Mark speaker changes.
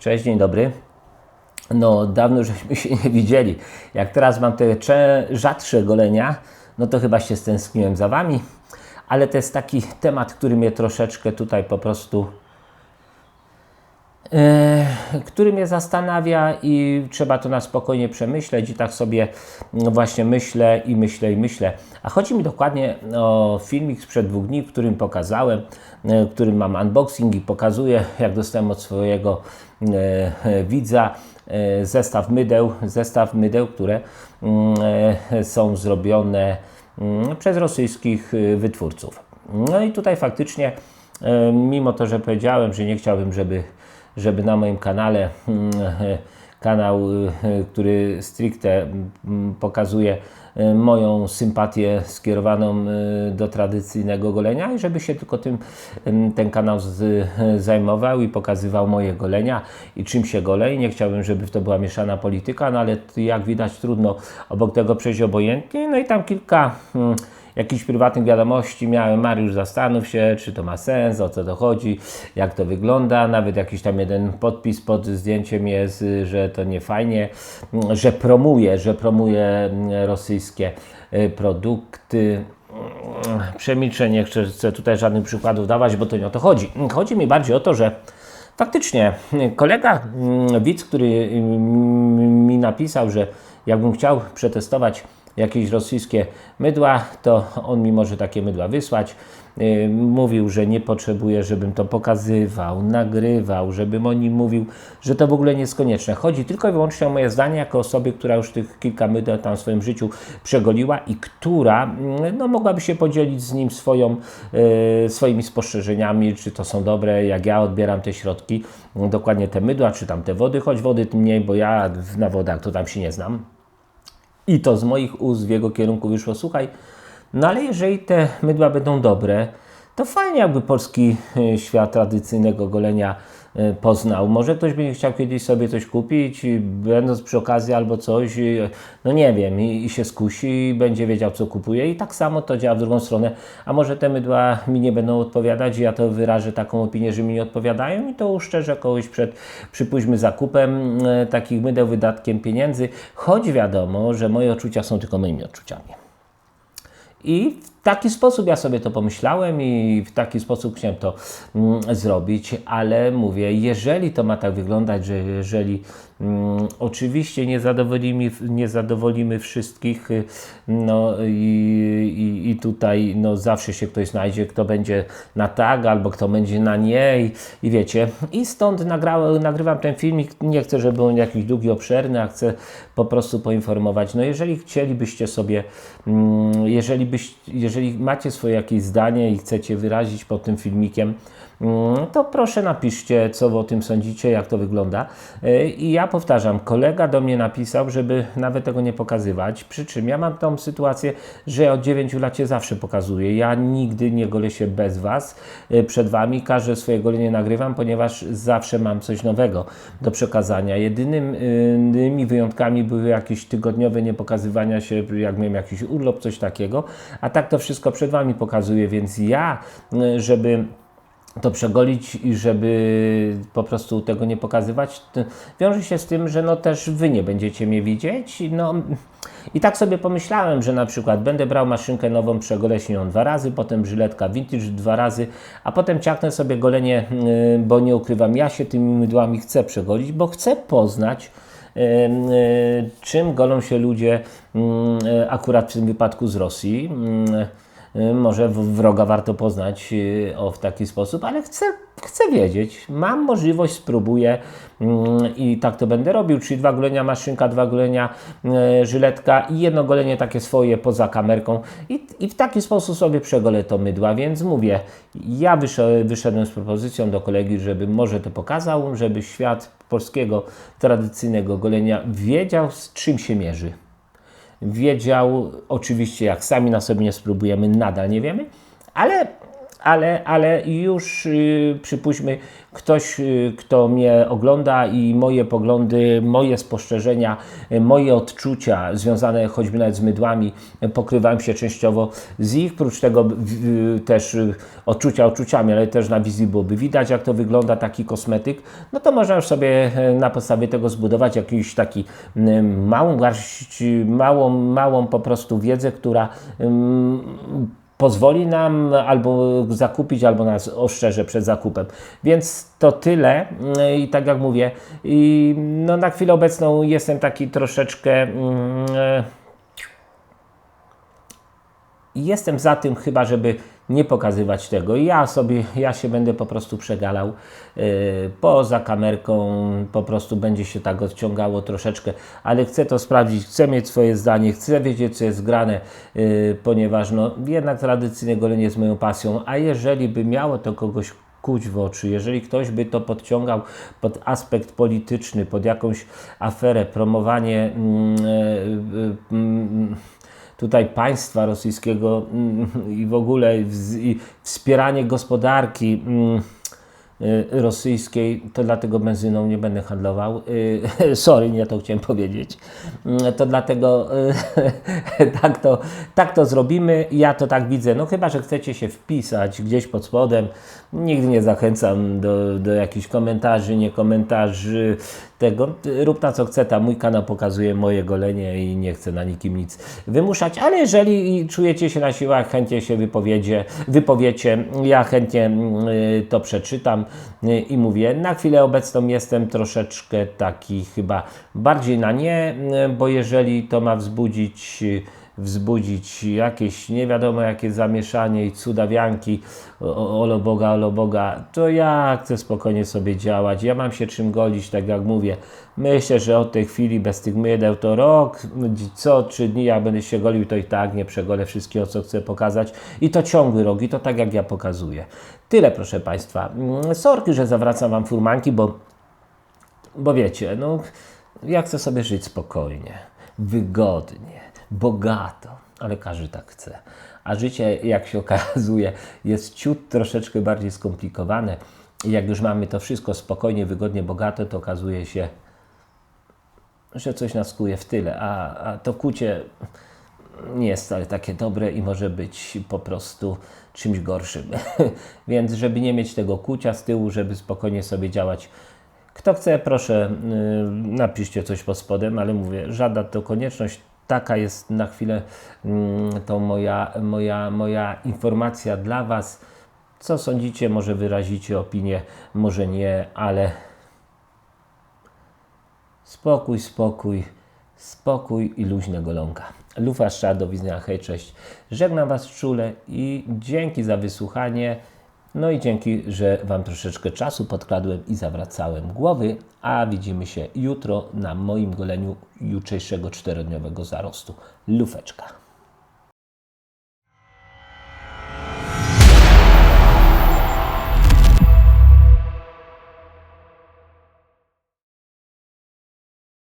Speaker 1: Cześć, dzień dobry. No, dawno żeśmy się nie widzieli. Jak teraz mam te rzadsze golenia, no to chyba się stęskniłem za Wami. Ale to jest taki temat, który mnie troszeczkę tutaj po prostu e, który mnie zastanawia i trzeba to na spokojnie przemyśleć i tak sobie no właśnie myślę i myślę i myślę. A chodzi mi dokładnie o filmik sprzed dwóch dni, w którym pokazałem, e, w którym mam unboxing i pokazuję, jak dostałem od swojego widza e, zestaw mydeł, zestaw mydeł, które mm, e, są zrobione mm, przez rosyjskich e, wytwórców. No i tutaj faktycznie, e, mimo to, że powiedziałem, że nie chciałbym, żeby żeby na moim kanale, mm, e, kanał, e, który stricte pokazuje e, moją sympatię skierowaną e, do tradycyjnego golenia i żeby się tylko tym ten kanał z, zajmował i pokazywał moje golenia i czym się golej. Nie chciałbym, żeby to była mieszana polityka, no ale jak widać trudno obok tego przejść obojętnie. No i tam kilka mm, jakichś prywatnych wiadomości miałem, Mariusz zastanów się, czy to ma sens, o co to chodzi, jak to wygląda, nawet jakiś tam jeden podpis pod zdjęciem jest, że to nie fajnie, że promuje, że promuje rosyjskie y, produkty. Przemilczę, nie chcę chcę tutaj żadnych przykładów dawać, bo to nie o to chodzi. Chodzi mi bardziej o to, że faktycznie kolega, mm, widz, który mm, mi napisał, że jakbym chciał przetestować jakieś rosyjskie mydła, to on mi może takie mydła wysłać. Yy, Mówił, że nie potrzebuje, żebym to pokazywał, nagrywał, żebym o nim mówił, że to w ogóle nie jest konieczne. Chodzi tylko i wyłącznie o moje zdanie jako osoby, która już tych kilka mydeł tam w swoim życiu przegoliła i która mm, no, mogłaby się podzielić z nim swoją, yy, swoimi spostrzeżeniami, czy to są dobre, jak ja odbieram te środki, dokładnie te mydła, czy tam te wody, choć wody mniej, bo ja na wodach to tam się nie znam. I to z moich ust w jego kierunku wyszło, słuchaj, no ale jeżeli te mydła będą dobre, to fajnie jakby polski y, świat tradycyjnego golenia y, poznał. Może ktoś będzie chciał kiedyś sobie coś kupić, będąc przy okazji albo coś, y, no nie wiem, i, i się skusi i będzie wiedział co kupuje i tak samo to działa w drugą stronę. A może te mydła mi nie będą odpowiadać i ja to wyrażę taką opinię, że mi nie odpowiadają i to uszczerzę kogoś przed, przypuśćmy, zakupem y, takich mydeł, wydatkiem pieniędzy, choć wiadomo, że moje odczucia są tylko moimi odczuciami. I w taki sposób ja sobie to pomyślałem i w taki sposób chciałem to mm, zrobić, ale mówię, jeżeli to ma tak wyglądać, że jeżeli mm, oczywiście nie zadowolimy, nie zadowolimy wszystkich, y, no i, i, i tutaj no, zawsze się ktoś znajdzie, kto będzie na tak albo kto będzie na nie i, i wiecie, i stąd nagrałem, nagrywam ten filmik, nie chcę, żeby on jakiś długi, obszerny, a chcę po prostu poinformować, no jeżeli chcielibyście sobie, mm, jeżeli byś, jeżeli macie swoje jakieś zdanie i chcecie wyrazić pod tym filmikiem, to proszę napiszcie, co wy o tym sądzicie, jak to wygląda. Yy, I ja powtarzam, kolega do mnie napisał, żeby nawet tego nie pokazywać, przy czym ja mam tą sytuację, że od 9 lat się zawsze pokazuję. Ja nigdy nie golę się bez Was, yy, przed Wami, każde swoje golenie nagrywam, ponieważ zawsze mam coś nowego do przekazania. Jedynym, Jedynymi wyjątkami były jakieś tygodniowe niepokazywania się, jak miałem jakiś urlop, coś takiego, a tak to wszystko przed Wami pokazuję, więc ja, y, żeby to przegolić i żeby po prostu tego nie pokazywać, wiąże się z tym, że no też Wy nie będziecie mnie widzieć. No, I tak sobie pomyślałem, że na przykład będę brał maszynkę nową, przegolę się ją dwa razy, potem żyletka vintage dwa razy, a potem ciaknę sobie golenie, y, bo nie ukrywam, ja się tymi mydłami chcę przegolić, bo chcę poznać, y, y, czym golą się ludzie akurat w tym wypadku z Rosji. Y, Może wroga warto poznać y, o, w taki sposób, ale chcę, chcę wiedzieć. Mam możliwość, spróbuję mm, i tak to będę robił. Czyli dwa golenia maszynka, dwa golenia y, żyletka i jedno golenie takie swoje poza kamerką. I, I w taki sposób sobie przegolę to mydła. Więc mówię, ja wysze- wyszedłem z propozycją do kolegi, żeby może to pokazał, żeby świat polskiego tradycyjnego golenia wiedział, z czym się mierzy wiedział, oczywiście jak sami na sobie nie spróbujemy, nadal nie wiemy, ale ale, ale już y, przypuśćmy, ktoś, y, kto mnie ogląda i moje poglądy, moje spostrzeżenia, y, moje odczucia związane choćby nawet z mydłami y, pokrywają się częściowo z ich, prócz tego y, też y, odczucia odczuciami, ale też na wizji byłoby widać, jak to wygląda taki kosmetyk, no to można już sobie y, na podstawie tego zbudować jakiś taki y, małą garść, małą, małą po prostu wiedzę, która ym, pozwoli nam albo zakupić, albo nas ostrzeże przed zakupem. Więc to tyle i tak jak mówię, no na chwilę obecną jestem taki troszeczkę e, jestem za tym chyba, żeby nie pokazywać tego. Ja sobie, ja się będę po prostu przegalał yy, poza kamerką, po prostu będzie się tak odciągało troszeczkę, ale chcę to sprawdzić, chcę mieć swoje zdanie, chcę wiedzieć, co jest grane, yy, ponieważ no, jednak tradycyjne golenie jest moją pasją, a jeżeli by miało to kogoś kuć w oczy, jeżeli ktoś by to podciągał pod aspekt polityczny, pod jakąś aferę, promowanie mm, e, e, mm, tutaj państwa rosyjskiego mm, i w ogóle wspieranie gospodarki mm, rosyjskiej, to dlatego benzyną nie będę handlował. Y, Sorry, nie to chciałem powiedzieć. Mm, To dlatego y, tak to, tak to zrobimy. Ja to tak widzę. No chyba, że chcecie się wpisać gdzieś pod spodem. Nigdy nie zachęcam do, do jakichś komentarzy, nie komentarzy tego. Rób na co chce, tam mój kanał pokazuje moje golenie i nie chcę na nikim nic wymuszać, ale jeżeli czujecie się na siłach, chętnie się wypowiedzie, wypowiecie, ja chętnie y, to przeczytam y, i mówię, na chwilę obecną jestem troszeczkę taki chyba bardziej na nie, bo jeżeli to ma wzbudzić y, wzbudzić jakieś nie wiadomo jakie zamieszanie i cudawianki, o- olo Boga, olo Boga, to ja chcę spokojnie sobie działać. Ja mam się czym golić, tak jak mówię. Myślę, że od tej chwili bez tych mydeł to rok, co trzy dni jak będę się golił, to i tak nie przegolę wszystkiego, co chcę pokazać. I to ciągły rok, i to tak jak ja pokazuję. Tyle, proszę Państwa. Mm, Sorki, że zawracam Wam furmanki, bo bo wiecie, no, ja chcę sobie żyć spokojnie, wygodnie, bogato, ale każdy tak chce. A życie, jak się okazuje, jest ciut troszeczkę bardziej skomplikowane. I jak już mamy to wszystko spokojnie, wygodnie, bogato, to okazuje się, że coś nas kuje w tyle, a, a to kucie nie jest wcale takie dobre i może być po prostu czymś gorszym. Więc żeby nie mieć tego kucia z tyłu, żeby spokojnie sobie działać. Kto chce, proszę, yy, napiszcie coś pod spodem, ale mówię, żadna to konieczność. Taka jest na chwilę mm, to moja, moja, moja informacja dla Was. Co sądzicie? Może wyrazicie opinię, może nie, ale Spokój, spokój, spokój i luźna golonka. Lufa Szcza, do widzenia, hej, cześć. Żegnam Was czule i dzięki za wysłuchanie. No i dzięki, że Wam troszeczkę czasu podkradłem i zawracałem głowy, a widzimy się jutro na moim goleniu jutrzejszego czterodniowego zarostu. Lufeczka.